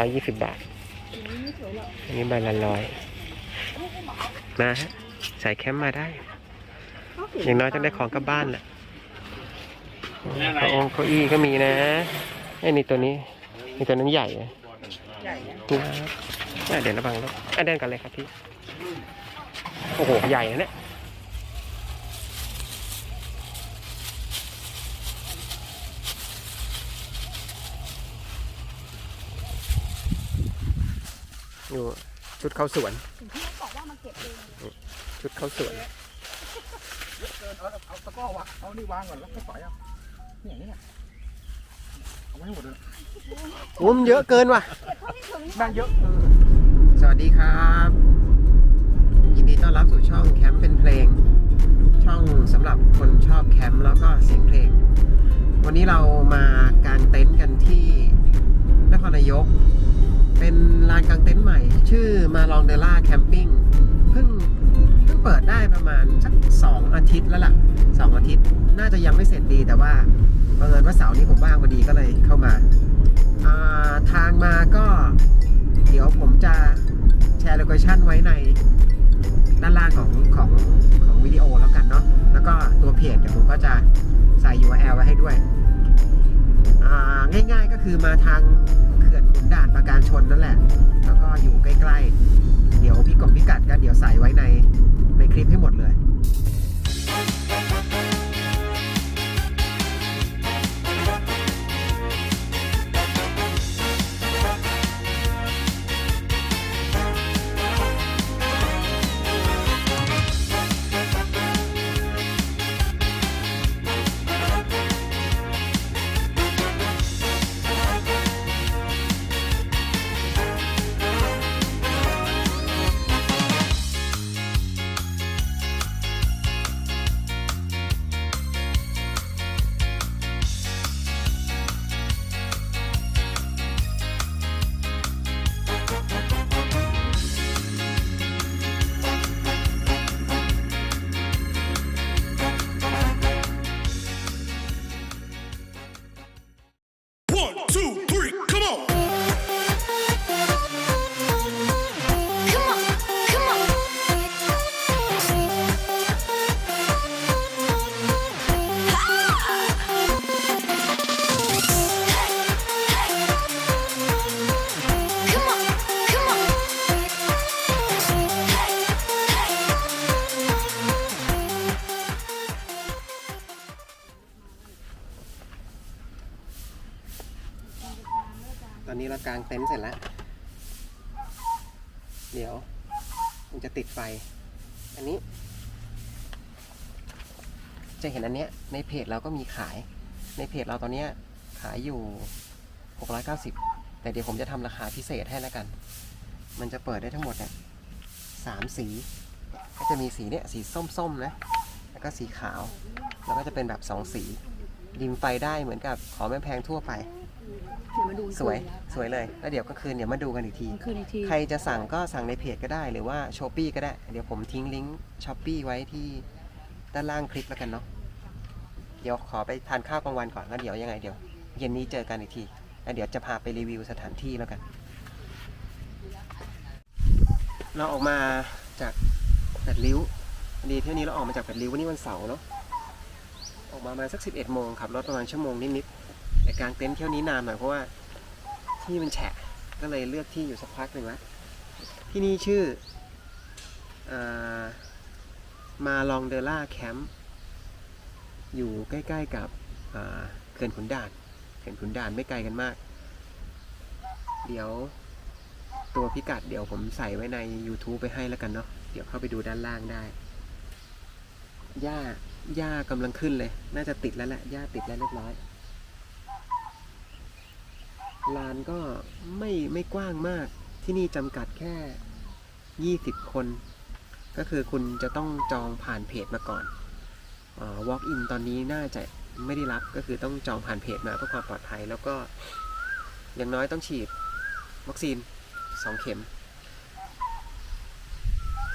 ร้อยยี่สิบบาท อันนี้ใบละร้อยมาฮะใส่แคมป์มาได้ อย่างน้อยจะได้ของกลับบ้านแหละเก้าองเก้าอี้ก็มีนะไอ้นี่ตัวนี้นี่ตัวนั้นใหญ่นะใหญ่นะนะอะเดี๋ยวระวังรถอะเดินกันเลยครับพี่ โอ้โห ใหญ่นะเนี่ย อยู่ชุดเข้าสวนถึงที่เขาบอกว่ามาเก็บเองชุดเข้าสวนเกินเอาเอาตะกร้อวะเอานี่วางก่อนแล้วค่อยปล่อยเอาเนี่ยอย่างนี้เนี่ยเอาไว้ให้หมดเลยอุ้มเยอะเกินว่ะแม่งเยอะสวัสดีครับ ยินดีต้อนรับสู่ช่องแคมป์เป็นเพลง ช่องสำหรับคนชอบแคมป์แล้วก็เสียงเพลง วันนี้เรามากางเต็นท์กันที่นครนายก เป็นลานกางเต็นท์ใหม่ชื่อมาล องเดล่าแคมปิ้งเพิ่งเพิ่งเปิดได้ประมาณสักสองอาทิตย์แล้วล่ะสองอาทิตย์น่าจะยังไม่เสร็จดีแต่ว่าบังเอิญว่าเสาร์นี้ผมว่างพอดีก็เลยเข้ามาาทางมาก็เดี๋ยวผมจะแชร์โลเคชั่นไว้ในด้านล่างของของของวิดีโอแล้วกันเนาะแล้วก็ตัวเพจเดี๋ยวผมก็จะใส่ URL ไว้ให้ด้วยง่ายๆก็คือมาทาง ด่านประการชนนั่นแหละ แล้วก็อยู่ใกล้ๆ เดี๋ยวพี่กงพิกัดก็เดี๋ยวใส่ไว้ในในคลิปให้หมดเลย เรากางเต็นท์เสร็จแล้ว เดี๋ยวมันจะติดไฟ อันนี้ จะเห็นอันเนี้ยในเพจเราก็มีขาย ในเพจเราตอนเนี้ยขายอยู่ 690 แต่เดี๋ยวผมจะทำราคาพิเศษให้แล้วกัน มันจะเปิดได้ทั้งหมดเนี่ยสามสี ก็จะมีสีเนี้ยสีส้มๆนะ แล้วก็สีขาว แล้วก็จะเป็นแบบสองสี ริมไฟได้เหมือนกับขอแม่แพงทั่วไป ดี๋ยวมาดูสวยสวยเลยแล้วเดี๋ยวก็คืนเดี๋ยวมาดูกันอีกที คืนอีกทีใครจะสั่งก็สั่งในเพจก็ได้หรือว่าช้อปปีก็ได้ เดี๋ยวผมทิ้งลิงก์ช้อปปีไว้ที่ด้านล่างคลิปแล้วกันเนาะเดี๋ยวขอไปทานข้าวกลางวันก่อนแล้วเดี๋ยวยังไงเดี๋ยว เย็นนี้เจอกันอีกทีแล้วเดี๋ยวจะพาไปรีวิวสถานที่แล้วกันเราออกมาจากแปดริ้วพอดีเที่ยวนี้เราออกมาจากแปดริ้ววันนี้วันเสาร์เนาะออกมาประมาณสักสิบเอ็ดโมงขับรถประมาณชั่วโมงนิดๆแต่ กลางเต็นท์เที่ยวนี้นานหน่อยเพราะว่าที่มันแฉะก็เลยเลือกที่อยู่สักพักหนึ่งล้วที่นี่ชื่ออามาลองเดล่าแคมป์อยู่ใกล้ๆกับเขื่อนขุนด่านเขื่อนขุนด่านไม่ไกลกันมาก เดี๋ยวตัวพิกัดเดี๋ยวผมใส่ไว้ใน YouTube ไปให้แล้วกันเนาะเดี๋ยวเข้าไปดูด้านล่างได้หญ้าหญ้ากำลังขึ้นเลย น่าจะติดแล้วแหละหญ้าติดแล้วเรียบร้อย ลานก็ไม่ไม่กว้างมาก ที่นี่จำกัดแค่ 20 คน ก็คือคุณจะต้องจองผ่านเพจมาก่อนออ walk in ตอนนี้น่าจะไม่ได้รับก็คือต้องจองผ่านเพจมาเพื่อความปลอดภัย แล้วก็อย่างน้อยต้องฉีดวัคซีนสองเข็ม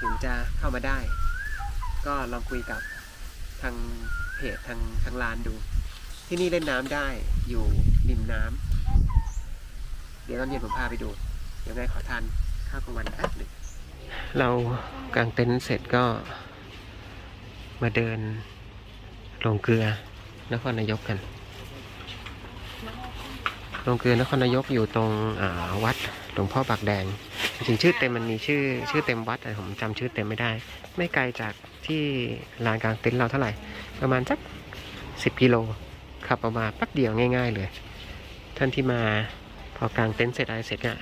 ถึงจะเข้ามาได้ ก็ลองคุยกับทางเพจทางทางลานดู ที่นี่เล่นน้ำได้อยู่ริมน้ำ เดี๋ยวตอนเย็นผมพาไปดู เดี๋ยวไงขอทานข้าวกลางวันแป๊บหนึ่งเรากางเต็นท์เสร็จก็ มาเดินลงเกลือนครนายกกันลงเกลือนครนายกอยู่ตรงวัดหลวงพ่อปากแดงจริงชื่อเต็มมันมีชื่อชื่อเต็มวัดแต่ผมจำชื่อเต็มไม่ได้ ไม่ไกลจากที่ลานกลางเต็นท์เราเท่าไหร่ ประมาณสักสิบกิโลขับออกมาแป๊บเดียวง่าย ๆ เลย ท่านที่มา พอกางเต็นท์เสร็จอะไรเสร็จเนี่ย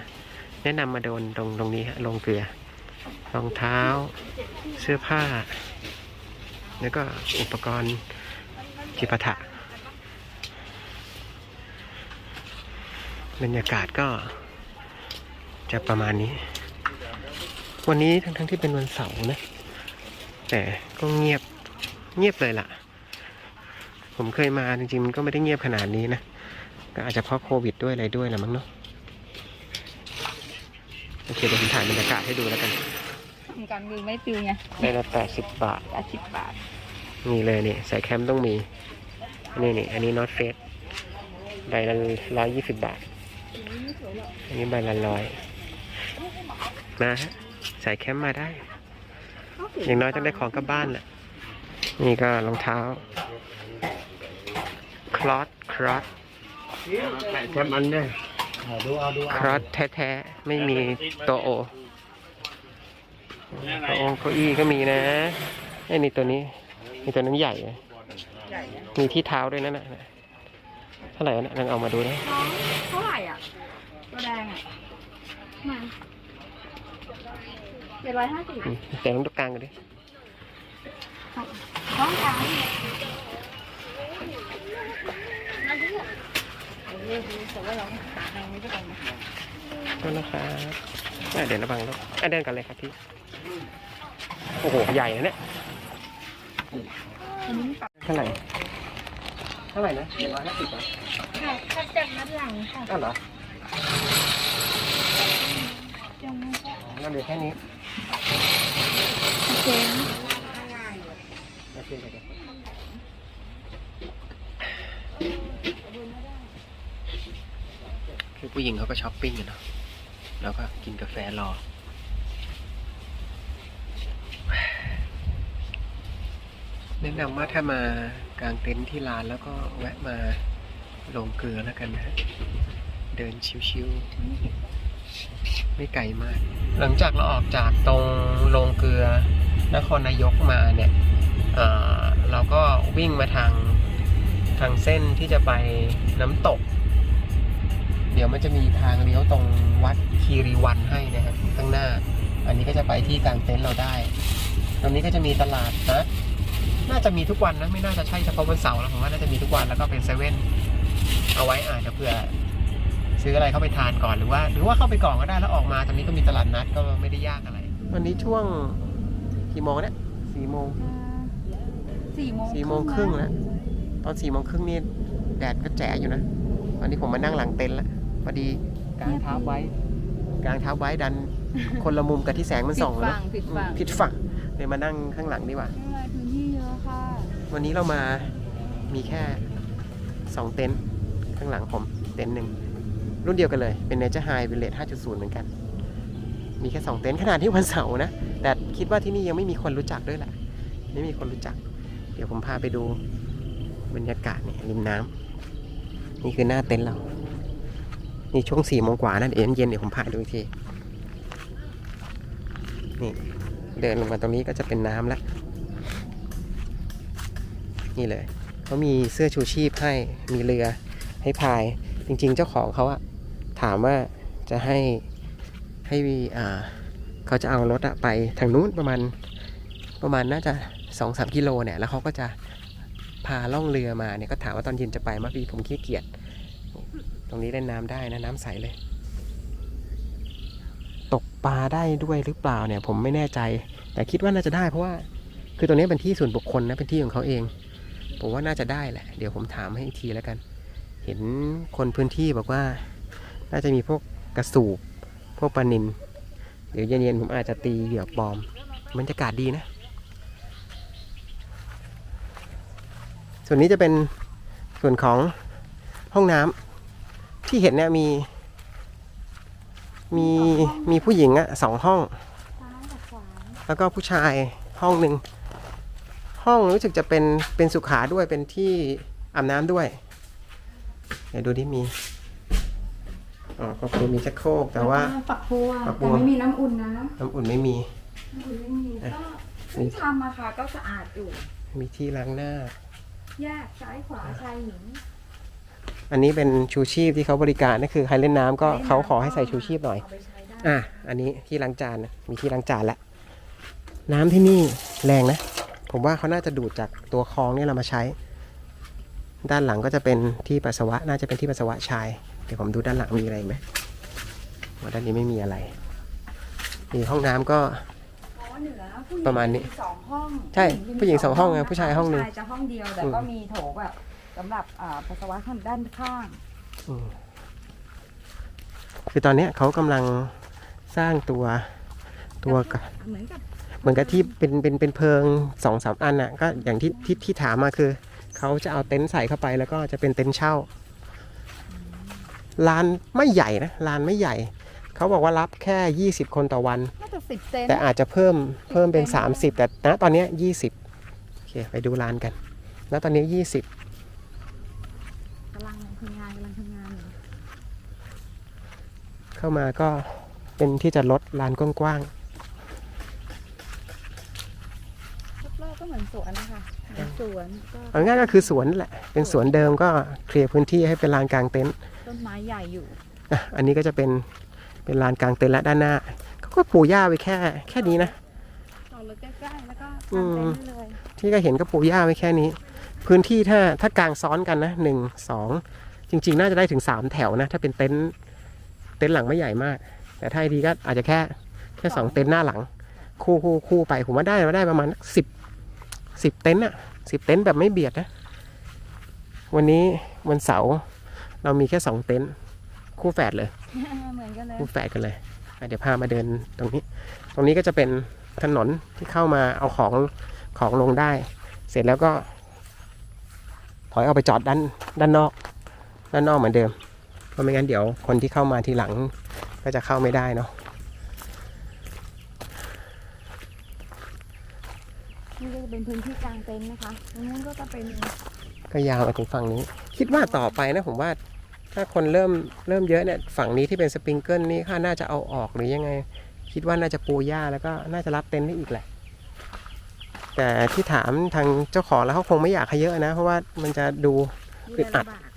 แนะนำมาโดนตรงตรงนี้ฮะลงเกลือรองเท้า เสื้อผ้า แล้วก็อุปกรณ์จิปาถะบรรยากาศก็จะประมาณนี้ วันนี้ทั้งทั้งที่เป็นวันเสาร์นะ แต่ก็เงียบเงียบเลยล่ะ ผมเคยมาจริงๆมันก็ไม่ได้เงียบขนาดนี้นะ ก็อาจจะเพราะโควิดด้วยอะไรด้วยแหละมั้งเนาะโอเคเดี๋ยวผมถ่ายบรรยากาศให้ดูแล้วกันทำการมือไม่ปิวไงได้ละแปดสิบบาทแปดสิบบาทนี่เลยนี่ใส่แคมป์ต้องมี นี่นี่อันนี้นอตเฟสใบละร้อยยี่สิบบาท อันนี้ใบละร้อยมาฮะใส่แคมป์มาได้ อย่างน้อยต้องได้ของกลับบ้านแหละนี่ก็รองเท้า คลอสครอส แคมมันเนี่ยดูเอาดูครอสแท้ๆ ไม่มีตัวโอโต๊ะเก้าอี้ก็มีนะไอ้นี่ตัวนี้นี่ตัวนั้นใหญ่เลยมีที่เท้าด้วยนั่นน่ะเท่าไหร่นะลองเอามาดูนะเท่าไหร่อะ ตัวแดงอะมาเจ็ดร้อยห้าสิบอืมแต่ต้องตรงกลางกันดิต้องกา รแต่ว่าเราหาทางไม่ได้กันนะก็นะครับอะเดี๋ยวระวังรถอะเดินกันเลยครับพี่ โอ้โห ใหญ่นะเนี่ยอันนี้ปักเท่าไหร่เท่าไหร่นะเจ็ดร้อยห้าสิบเหรอค่ะถ้าจากนัดหลังค่ะอ้าวเหรอยังไม่ได้เราเหลือแค่นี้โอเค โอเคเดี๋ยวเดี๋ยว คือผู้หญิงเขาก็ช้อปปิ้งกันเนาะแล้วก็กินกาแฟรอ แนะนำว่าถ้ามากางเต็นท์ที่ร้านแล้วก็แวะมาลงเกลือแล้วกันนะเดินชิวๆ ไม่ไกลมาก หลังจากเราออกจากตรงลงเกลือนครนายกมาเนี่ยเเราก็วิ่งมาทางทางเส้นที่จะไปน้ำตก เดี๋ยวมันจะมีทางเลี้ยวตรงวัดคีรีวันให้นะครับข้างหน้า อันนี้ก็จะไปที่กลางเต็นท์เราได้ ตรงนี้ก็จะมีตลาดนะน่าจะมีทุกวันนะไม่น่าจะใช่เฉพาะวันเสาร์แล้วผมว่าน่าจะมีทุกวันแล้วก็เป็นเซเว่นเอาไว้อ่าจะเผื่อซื้ออะไรเข้าไปทานก่อนหรือว่า หรือว่าเข้าไปก่อนก็ได้แล้วออกมาตอนนี้ก็มีตลาดนัดก็ไม่ได้ยากอะไร วันนี้ช่วงกี่โมงเนี่ยสี่โมงสี่โมงสี่โมงครึ่งแล้วตอนสี่โมงครึ่งนี่แดดก็แจ๋อยู่นะวันนี้ผมมานั่งหลังเต็นท์แล้ว พอดีกางเท้าไว้กางเท้าไว้ดันคนละมุมกับที่แสงมันส่องผิดนะฝั่งผิดฝั่ง ผิดฝั่งเลยมานั่งข้างหลังดีกว่า ไม่เป็นไรพื้นที่เยอะค่ะ วันนี้เรามามีแค่สองเต็นท์ข้างหลังผมเต็นท์หนึ่งรุ่นเดียวกันเลยเป็น Nature High Village 5.0 เหมือนกัน มีแค่สองเต็นท์ขนาดที่วันเสาร์นะ แต่คิดว่าที่นี่ยังไม่มีคนรู้จักด้วยแหละไม่มีคนรู้จัก เดี๋ยวผมพาไปดูบรรยากาศเนี่ยริมน้ำนี่คือหน้าเต็นท์เรา นี่ช่วงสี่โมงกว่านั่นเองเย็นเดี๋ยวผมพาดูอีกที นี่ เดินลงมาตรงนี้ก็จะเป็นน้ำแล้วนี่เลยเขามีเสื้อชูชีพให้มีเรือให้พาย จริง ๆ เจ้าของเขาอะถามว่าจะให้ให้อ่าเขาจะเอารถอะไปทางนู้นประมาณประมาณน่าจะสองสามกิโลเนี่ยแล้วเขาก็จะพาล่องเรือมาเนี่ยก็ถามว่าตอนเย็นจะไปไหมพี่ผมขี้เกียจ รงนี้เล่นน้ำได้นะน้ำใสเลย ตกปลาได้ด้วยหรือเปล่าเนี่ย ผมไม่แน่ใจ แต่คิดว่าน่าจะได้เพราะว่า คือตรงนี้เป็นที่ส่วนบุคคลนะเป็นที่ของเขาเอง ผมว่าน่าจะได้แหละ เดี๋ยวผมถามให้อีกทีแล้วกัน เห็นคนพื้นที่บอกว่า น่าจะมีพวกกระสูบพวกปลานินเดี๋ยวเย็นๆผมอาจจะตีเหยื่อปลอมบรรยากาศดีนะ ส่วนนี้จะเป็นส่วนของห้องน้ำ ที่เห็นเนี่ยมี มีมีผู้หญิงอะสองห้องซ้ายกับขวาแล้วก็ผู้ชายห้องหนึ่ง ห้องรู้สึกจะเป็นเป็นสุขาด้วยเป็นที่อาบน้ำด้วย เดี๋ยวดูที่มีอ๋อก็คือมีชักโครกแต่ว่าล้ก็ฝักบัวฝักบัแต่ว ไม่มีน้ำอุ่นนะน้ำอุ่นไม่มี น้ำอุ่นไม่มีก็นี่ที่ทำอะค่ะก็สะอาดอยู่ มีที่ล้างหน้า แยกซ้ายขวาชายหญิง อันนี้เป็นชูชีพที่เขาบริการนั่นคือใครเล่นน้ำก็เขาขอให้ใส่ชูชีพหน่อยเอาไปใช้ได้อะ อันนี้ที่ล้างจานนะมีที่ล้างจานแล้วน้ำที่นี่แรงนะ ผมว่าเขาน่าจะดูดจากตัวคลองนี่เรามาใช้ ด้านหลังก็จะเป็นที่ปัสสาวะ น่าจะเป็นที่ปัสสาวะชาย เดี๋ยวผมดูด้านหลังมีอะไรไหมว่าด้านนี้ไม่มีอะไรมีห้องน้ำก็เพราะว่าเหนือผู้หญิงประมาณนี้สองห้องใช่ ผู้หญิงสองห้องไงผู้ชายห้องหนึ่งผู้ชายจะห้องเดียวแต่ก็มีโถแบบ สำหรับอ่าปัสสาวะข้างด้านข้างอืมคือตอนเนี้ยเขากำลังสร้างตัวตัวกะเหมือนกับเหมือนกับที่เป็นเป็นเป็นเพิงสองสามอันน่ะก็อย่างที่ที่ที่ถามมาคือ เขาจะเอาเต็นท์ใส่เข้าไปแล้วก็จะเป็นเต็นท์เช่าลานไม่ใหญ่นะลานไม่ใหญ่ เขาบอกว่ารับแค่ 20 คนต่อวัน น่าจะสิบเซนแต่อาจจะเพิ่มเพิ่มเป็นเต็นท์30 แต่ณตอนเนี้ย20โอเคไปดูลานกันแล้วตอนนี้ 20 กำลังทำงานกำลังทำงานอยู่ เข้ามาก็เป็นที่จะลดลานกว้างรอบๆก็เหมือนสวนนะคะเหมือนสวนก็ๆเอาง่ายๆก็คือสวนนั่นแหละ เป็นสวนเดิมก็เคลียร์พื้นที่ให้เป็นลานกลางเต็นท์ต้นไม้ใหญ่อยู่ อะอันนี้ก็จะเป็นเป็นลานกลางเต็นท์และด้านหน้าเขาก็ปูหญ้าไว้แค่แค่นี้นะ จอดรถใกล้ๆแล้วก็อืทำมเต็นท์ได้เลยที่ก็เห็นก็ปูหญ้าไว้แค่นี้ พื้นที่ถ้าถ้ากลางซ้อนกันนะหนึ่งสองจริง ๆ น่าจะได้ถึงสามแถวนะ ถ้าเป็นเต็นท์ เต็นท์หลังไม่ใหญ่มาก แต่ถ้าดีก็อาจจะแค่แค่สองเต็นท์หน้าหลัง คู่คู่คู่ไปผมว่าได้มาได้ประมาณสิบสิบเต็นท์อะสิบเต็นท์แบบไม่เบียดนะ วันนี้วันเสาร์เรามีแค่สองเต็นท์คู่แฝดเลย เหมือนกันเลยคู่แฝดกันเลยอะเดี๋ยวพามาเดินตรงนี้ ตรงนี้ก็จะเป็นถนนที่เข้ามาเอาของของลงได้ เสร็จแล้วก็ ถอยเอาไปจอดด้านด้านนอก ด้านนอกเหมือนเดิม เพราะไม่งั้นเดี๋ยวคนที่เข้ามาทีหลังก็จะเข้าไม่ได้เนาะนี่ก็จะเป็นพื้นที่กลางเต็นท์นะคะตรงนู้นก็จะเป็นก็ยาวมาถึงฝั่งนี้ คิดว่าต่อไปนะผมว่า ถ้าคนเริ่มเริ่มเยอะเนี่ยฝั่งนี้ที่เป็นสปริงเกิลนี่ค่าน่าจะเอาออกหรือยังไง คิดว่าน่าจะปูหญ้าแล้วก็น่าจะรับเต็นท์ได้อีกแหละ แต่ที่ถามทางเจ้าของแล้วเขาคงไม่อยากให้เยอะนะ เพราะว่ามันจะดูดูแลลำบากอะ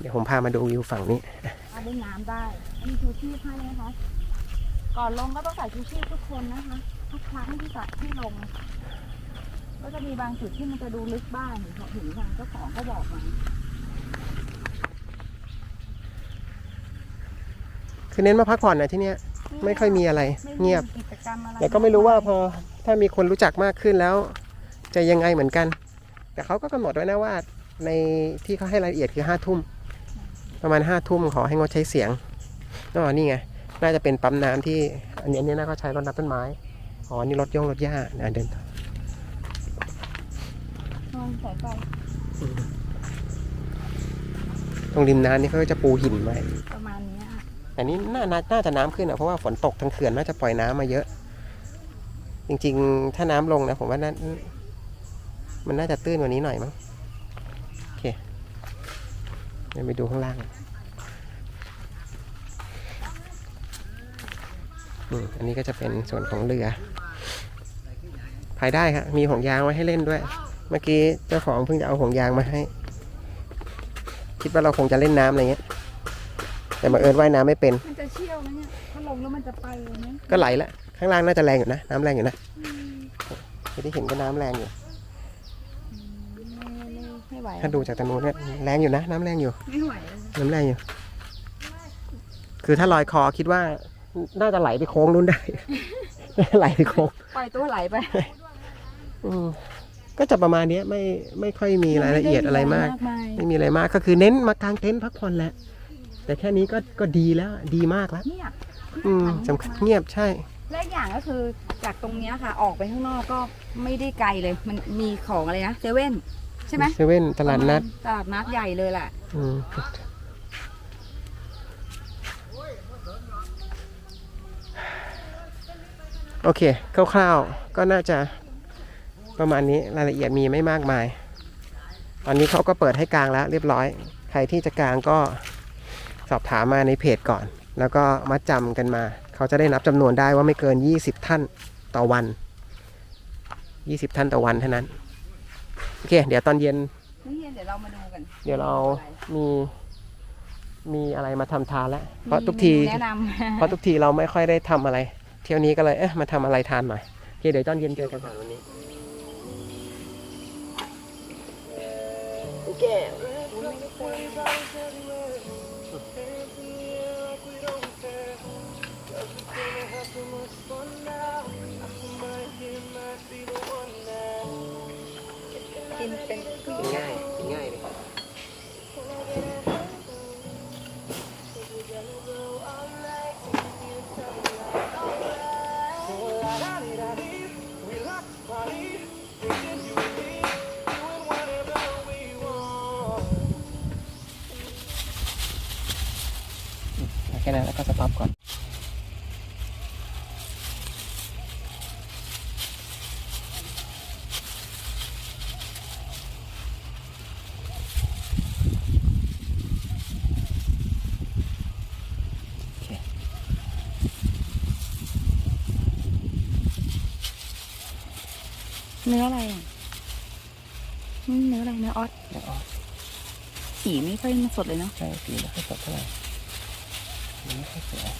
เดี๋ยวผมพามาดูวิวฝั่งนี้เอาได้น้ำได้ มีชูชีพให้นะคะ ก่อนลงก็ต้องใส่ชูชีพทุกคนนะคะ ทุกครั้งที่จะที่ลง ก็จะมีบางจุดที่มันจะดูลึกบ้างเห็นเขาถึงทางเจ้าของเขาบอกมาคือเน้นมาพักผ่อนนะที่เนี้ยไม่ค่อยมีอะไรไม่มีเงียบกิจกรรมอะไรแต่ก็ไม่รู้ว่าพอถ้ามีคนรู้จักมากขึ้นแล้ว จะยังไงเหมือนกัน แต่เขาก็กำหนดไว้นะว่า ในที่เขาให้รายละเอียดคือห้าทุ่ม ประมาณห้าทุ่มขอให้งดใช้เสียงอ๋อนี่ไง น่าจะเป็นปั๊มน้ำที่ อันนี้อันนี้น่าก็ใช้รถน้ำต้นไม้ อ๋อ นี่รถย่งรถหญ้านะเดินต่อนอนสายไฟตรงริมน้ำนี่เขาก็จะปูหินไว้ประมาณเนี้ยแต่นี้น่าน่าน่าจะน้ำขึ้นอะเพราะว่าฝนตกทางเขื่อนน่าจะปล่อยน้ำมาเยอะ จริง ๆ ถ้าน้ำลงนะผมว่าน่ามันน่าจะตื้นกว่านี้หน่อยมั้งโอเคเดี๋ยวไปดูข้างล่างอืมอันนี้ก็จะเป็นส่วนของเรือพายได้ครับมีห่วงยางไว้ให้เล่นด้วย เมื่อกี้เจ้าของเพิ่งจะเอาห่วงยางมาให้ คิดว่าเราคงจะเล่นน้ำอะไรเงี้ย แต่มาเอิญว่ายน้ำไม่เป็น มันจะเชี่ยวนะเนี่ยถ้าลงแล้วมันจะไปเลยไหมก็ไหลละ ข้างล่างน่าจะแรงอยู่นะ น้ำแรงอยู่นะที่ได้เห็นก็น้ำแรงอยู่ไม่ ไม่ไม่ไหว ถ้าดูจากตรงนู้นเนี่ยแรงอยู่นะ น้ำแรงอยู่ ไม่ไหวเลยน้ำแรงอยู่ คือถ้าลอยคอคิดว่า น่าจะไหลไปโค้งนู้นได้ ไหลไปโค้ง ปล่อยตัวไหลไปอืมก็จะประมาณเนี้ยไม่ไม่ค่อยมีรายละเอียดอะไรมาก มายไม่มีอะไรมากก็คือเน้นมากางเต็นท์พักผ่อนแหละ แต่แค่นี้ก็ก็ดีแล้วดีมากแล้วเนี่ยอืมสำคัญเงียบใช่ และอีกอย่างก็คือจากตรงเนี้ยค่ะ ออกไปข้างนอกก็ไม่ได้ไกลเลย มันมีของอะไรนะเซเว่น ใช่ไหมเซเว่นตลาดนัดตลาดนัดใหญ่เลยแหละอืมโอเค คร่าวๆ ก็น่าจะประมาณนี้รายละเอียดมีไม่มากมาย ตอนนี้เขาก็เปิดให้กลางแล้วเรียบร้อย ใครที่จะกลางก็สอบถามมาในเพจก่อน แล้วก็มัดจำกันมา เขาจะได้นับจำนวนได้ว่าไม่เกิน 20 ท่านต่อวัน 20 ท่านต่อวันเท่านั้น โอเค เดี๋ยวตอนเย็นนี่เดี๋ยวเรามาดูกันเดี๋ยวเรามี มีอะไรมาทำทานแล้ว เพราะทุกทีแนะนำเพราะทุกทีเราไม่ค่อยได้ทำอะไร เที่ยวนี้ก็เลย เอ๊ะ มาทำอะไรทานหน่อยโอเคเดี๋ยวตอนเย็นเจอกันก่อนวันนี้โอเค กินง่ายกินง่ายเลยแค่นั้นแล้วก็สต็อปก่อน นื้ออะไรอะนี่เนื้ออะไรเนื้อออสเดี๋ยวออกสีไม่ค่อยสดเลยเนาะใช่สีไม่ค่อยสดเท่าไหร่สีไม่ค่อยสวย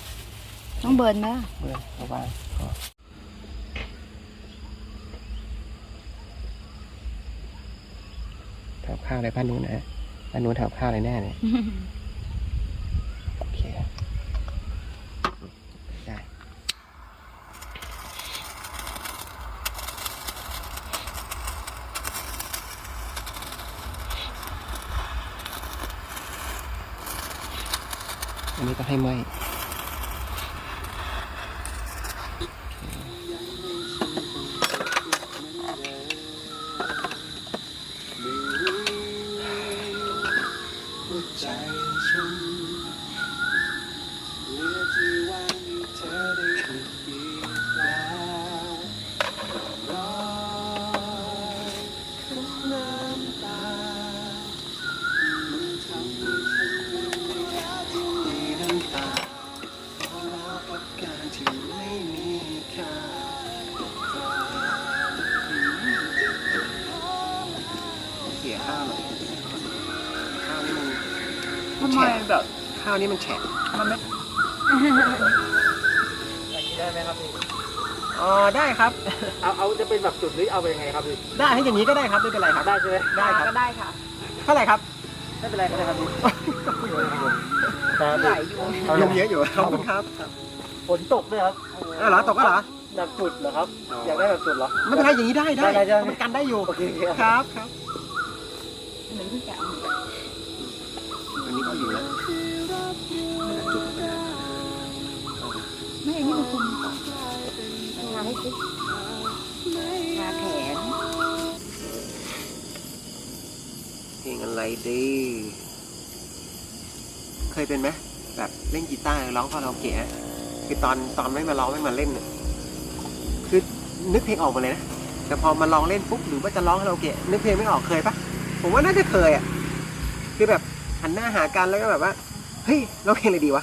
ต้องเบิร์นไหมล่ะเบื่อระวังพอแถวข้าวอะไรบ้านนู้นนะบ้านนู้นแถวข้าวอะไรแน่เลย โอเค ได้ อันนี้ก็ให้ไหม ข้าวนี่มันแฉะมันไม่ได้ไหมครับพี่อ๋อได้ครับ เอาเอาจะเป็นแบบจุดหรือเอาเป็นยังไงครับพี่ได้ให้อย่างนี้ก็ได้ครับไม่เป็นไรครับได้ใช่ไหมได้ครับก็ได้ค่ะเท่าไหร่ครับไม่เป็นไรก็ได้ครับพี่ครับไหลอยู่เอายังเยอะอยู่ขอบคุณครับฝนตกด้วยครับเออเหรอตกก็เหรอแบบจุดเหรอครับ อยากได้แบบจุดเหรอไม่เป็นไรอย่างนี้ได้ได้ได้ได้ได้มันกันได้อยู่โอเคครับครับครับเหมือนที่แกเอาอันนี้ก็อยู่แล้ว ไม่อันนี้มันคุมต่อทาให้สิทาแขนเพลงอะไรดี เคยเป็นไหมแบบเล่นกีตาร์ร้องคาราโอเกะคือตอนตอนไม่มาร้องไม่มาเล่นเนี่ยคือนึกเพลงออกมาเลยนะแต่พอมาลองเล่นปุ๊บหรือว่าจะร้องคาราโอเกะนึกเพลงไม่ออกเคยปะผมว่าน่าจะเคยอะคือแบบหันหน้าหากันแล้วก็แบบว่า เฮ้ยเร้องเพลงอะไรดีวะ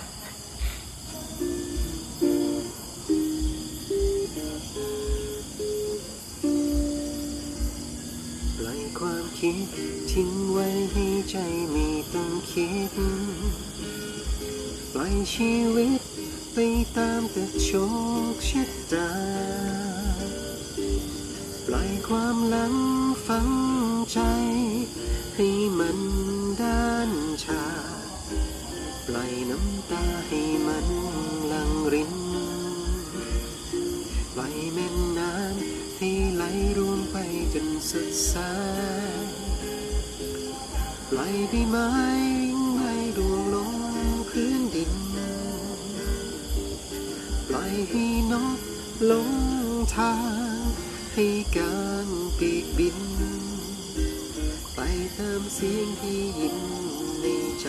ปล่อยความคิดทิ้งไว้ให้ใจไม่ต้องคิด ปล่อยชีวิตไปตามแต่โชคชะตา ปล่อยความหลังฝังใจ ให้มันด้านชา ล่อยน้ำตาให้มันลังรินปล่อยแม่น้ำให้ไหลรวมไปจนสุดสายปล่อยใบไม้วิ่งไหลรวงลงพื้นดิน ปล่อยให้นกหลงทางให้การปีกบิน ไปตามเสียงที่ยินในใจ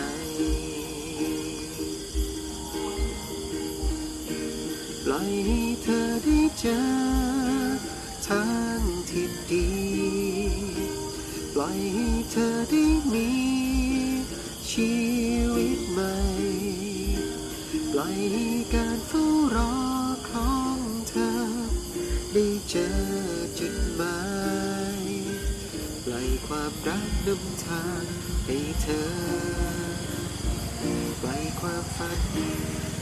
ให้เธอได้เจอทางที่ดี ปล่อยให้เธอได้มีชีวิตใหม่ ปล่อยให้การเฝ้ารอของเธอ ได้เจอจุดหมายปล่อยความรักนำทางให้เธอ ปล่อยความฝัน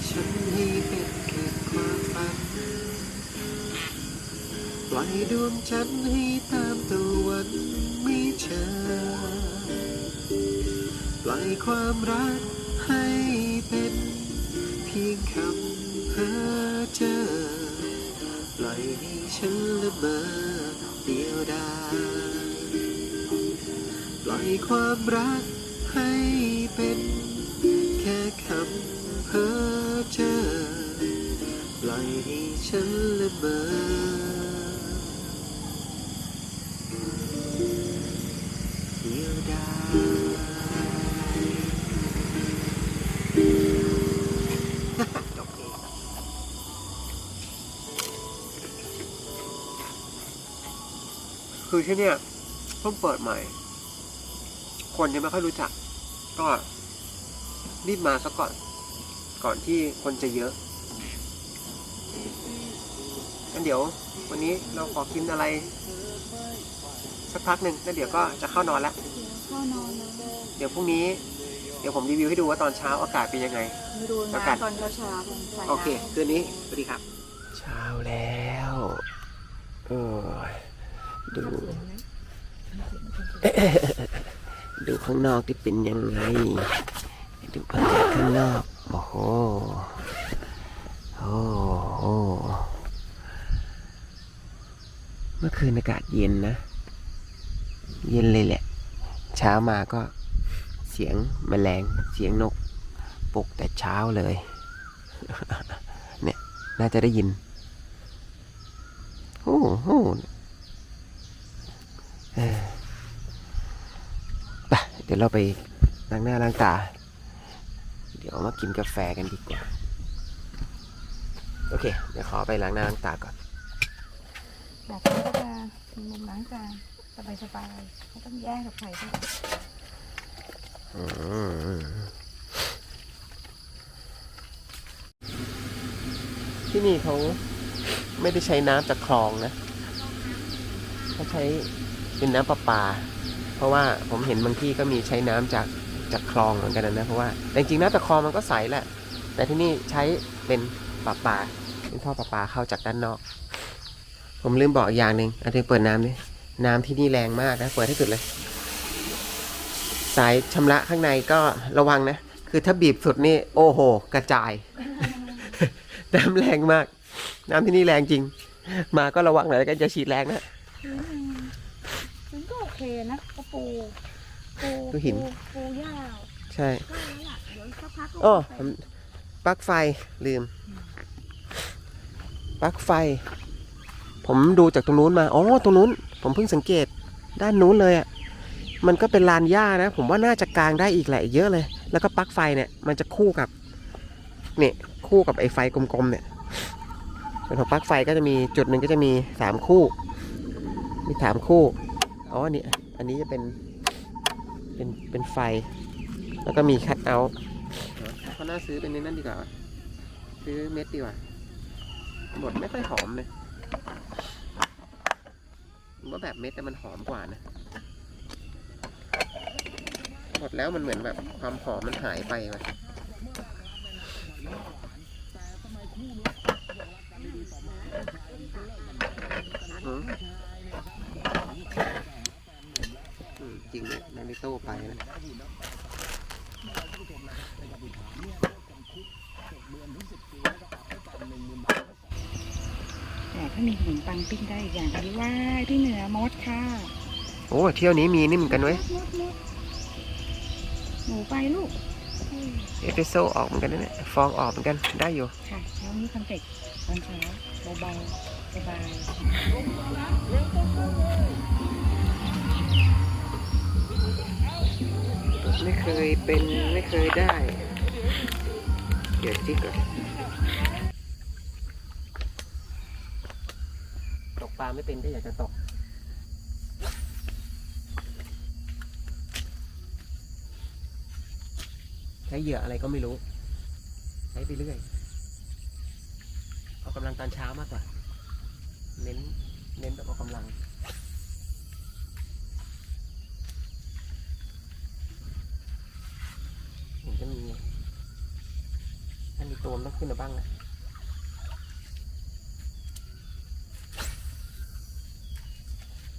ฉันให้เป็นแค่ความ ล่อยดวงจันทร์ให้ตามตะวันไม่เจอปล่อยความรักให้เป็นเพียงคำเพ้อเจอปล่อยให้ฉันละเมอเดียวดายปล่อยความรัก คือที่เนี่ยเพิ่งเปิดใหม่ คนยังไม่ค่อยรู้จัก ก็รีบมาซะก่อน ก่อนที่คนจะเยอะงั้นเดี๋ยว วันนี้เราขอกินอะไร สักพักหนึ่งแล้วเดี๋ยวก็จะเข้านอนแล้วเข้านอนแล้วเดี๋ยวพรุ่งนี้ เดี๋ยวผมรีวิวให้ดูว่าตอนเช้าอากาศเป็นยังไงมาดูแล้วงากันนตอนเช้าๆตอนสายโอเค คืนนี้สวัสดีครับ เช้าแล้วโอ้ย ดู ดูข้างนอกที่เป็นยังไง ดูอากาศข้างนอก โอ้โห โอ้โห เมื่อคืนอากาศเย็นนะ เย็นเลยแหละ เช้ามาก็เสียงแมลง เสียงนกปลุกแต่เช้าเลย เนี่ย น่าจะได้ยินโอ้โห ไปเดี๋ยวเราไปล้างหน้าล้างตา เดี๋ยวมากินกาแฟกันดีกว่า โอเค เดี๋ยวขอไปล้างหน้าล้างตาก่อนแบบนี้ก็จะมีมุมล้างจานสบายๆไม่ต้องแย่งกับใครด้วยอืมที่นี่เขาไม่ได้ใช้น้ำจากคลองนะเขาใช้ เป็นน้ำประปา เพราะว่าผมเห็นบางที่ก็มีใช้น้ำจากจากคลองเหมือนกันนะเพราะว่าแต่จริงๆน้ำจากคลองมันก็ใสแหละ แต่ที่นี่ใช้เป็นประปาเป็นท่อประปาเข้าจากด้านนอก ผมลืมบอกอีกอย่างหนึ่งอาจจะเปิดน้ำดิน้ำที่นี่แรงมากนะเปิดให้สุดเลย สายชำระข้างในก็ระวังนะ คือถ้าบีบสุดนี่โอ้โห กระจาย น้ำแรงมาก น้ำที่นี่แรงจริง มาก็ระวังหน่อยแล้วกันจะฉีดแรงนะ เคนะก็ปูปูดูหิน ปูปูยาวใช่ก็แล้วล่ะเดี๋ยวสักพักก็อ้อไปผมปลั๊กไฟลืมปลั๊กไฟ ผมดูจากตรงนู้นมาอ๋อตรงนู้น ผมเพิ่งสังเกตด้านนู้นเลยอะ่ะมันก็เป็นลานหญ้านะ ผมว่าน่าจะกางได้อีกแหละอีกเยอะเลย แล้วก็ปลั๊กไฟเนี่ย มันจะคู่กับเนี่ยคู่กับไอ้ไฟกลมๆเนี่ยส่วนของปลั๊กไฟก็จะมีจุดหนึ่งก็จะมีสามคู่ มีสามคู่ อ๋ออันนี้อันนี้จะเป็นเป็นเป็นไฟ แล้วก็มีคัทเอาท์เขาน่าซื้อเป็นในนั่นดีกว่า ซื้อเม็ดดีกว่าบดไม่ค่อยหอมเลยว่าแบบเม็ดแต่มันหอมกว่านะบดแล้วมันเหมือนแบบความหอมมันหายไปว่ะอืมอืมจริงเลยนาริ โต้ไปนะแต่ถ้ามีขนมปังปิ้งได้อีกอย่างที่ว่าที่เหนือมดค่ะโอ้เที่ยวนี้มีนี่เหมือนกันเว้ยมดมดหนูไปลูกเอสเปรสโซ่ออกเหมือนกันนะเนี่ยฟองออกเหมือนกันได้อยู่ค่ะแล้วรงนี้คอนเซ็ปต์ตอนเช้าเบาๆสบาย ไม่เคยเป็นไม่เคยได้ เดี๋ยวจิกก่อนตกปลาไม่เป็นก็อยากจะตกใช้เหยื่ออะไรก็ไม่รู้ ใช้ไปเรื่อยออกกำลังตอนเช้ามากกว่า เน้น เน้นแบบออกกำลัง เห็นจะมีถ้ามี ตัวมันต้องขึ้นมาบ้างนะ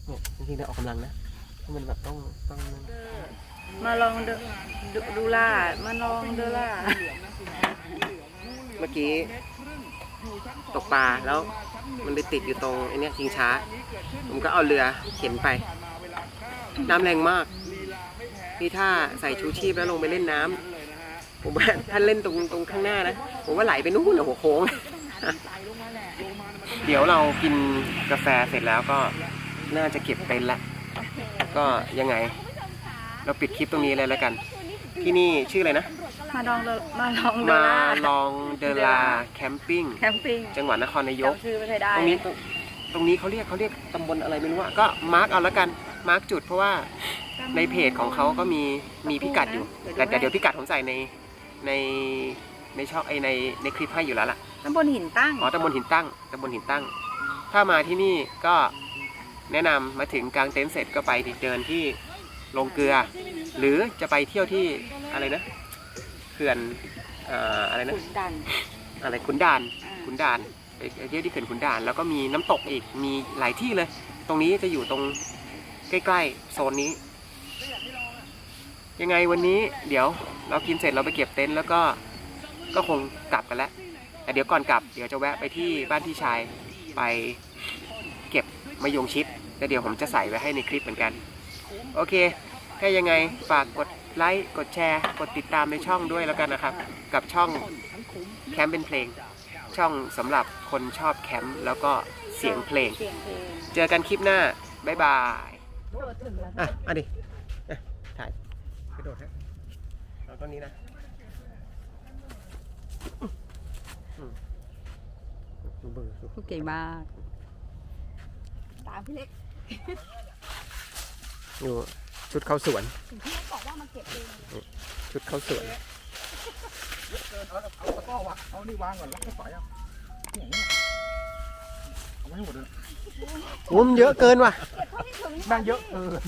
เนี่ยจริงๆเราออกกำลังนะถ้ามันแบบต้องต้องมาลองดูดูดูล่ามาลองดูล่าเมื่อกี้ตกปลาแล้วมันไปติดอยู่ตรงไอ้เนี้ยชิงช้า ผมก็เอาเรือเข็นไป น้ำแรงมากนี่ถ้าใส่ชูชีพแล้วลงไปเล่นน้ำ ผมว่าท่านเล่นตรงตรงข้างหน้านะ ผมว่าไหลไปนู่นนะหัวโค้ง เดี๋ยวเรากินกาแฟเสร็จแล้วก็น่าจะเก็บเต็นท์ละ ก็ยังไง เราปิดคลิปตรงนี้เลยแล้วกัน ที่นี่ชื่ออะไรนะ มาลองดูมาลองดูมาล่าลองเดลาแคมปิ้ง แคมปิ้งจังหวัดนครนายก จำชื่อไม่เคยได้ตรงนี้ตรงตรงนี้เขาเรียกเขาเรียกตำบลอะไรไม่รู้อะก็มาร์กเอาแล้วกันมาร์กจุดเพราะว่าในเพจของเขาก็มีมีพิกัดอยู่ แต่แต่เดี๋ยวพิกัดผมใส่ใน ในในช่องไอในในคลิปให้อยู่แล้วล่ะตำบลหินตั้งอ๋อตำบลหินตั้งตำบลหินตั้ง ถ้ามาที่นี่ก็แนะนำมาถึงกลางเต็นท์เสร็จก็ไปเดินที่ลงเกลือ หรือจะไปเที่ยวที่อะไรนะเขื่อนเอ่ออะไรนะขุนดันอะไรขุนด่านอ่าขุนด่านไปไปเที่ยวที่เขื่อนขุนด่าน แล้วก็มีน้ำตกอีกมีหลายที่เลย ตรงนี้จะอยู่ตรงใกล้ๆโซนนี้ ยังไงวันนี้เดี๋ยวเรากินเสร็จเราไปเก็บเต็นท์แล้วก็ก็คงกลับกันแล้วแต่เดี๋ยวก่อนกลับเดี๋ยวจะแวะไปที่บ้านพี่ชายไปเก็บมะยงชิดแล้วเดี๋ยวผมจะใส่ไว้ให้ในคลิปเหมือนกัน โอเคถ้ายังไงฝากกดไลค์กดแชร์กดติดตามในช่องด้วยแล้วกันนะครับ กับช่องแคมป์เป็นเพลง ช่องสำหรับคนชอบแคมป์แล้วก็เสียงเพลงเงเจอกันคลิปหน้า บ๊ายบาย อะอาดิอะถ่าย กระโดดฮะเอาต้นนี้นะดูเบอร์ดูเก่งมาก ตามพี่เล็กดูชุดเข้าสวนพี่เล็กบอกว่ามาเก็บเองชุดเข้าสวนเกินเอาเอาตะก้อวางเอานี่วางก่อนแล้วก็สอยเอาเอาไว้หมดเลยโอ้มเยอะเกินว่ะแม่งเยอะเกิน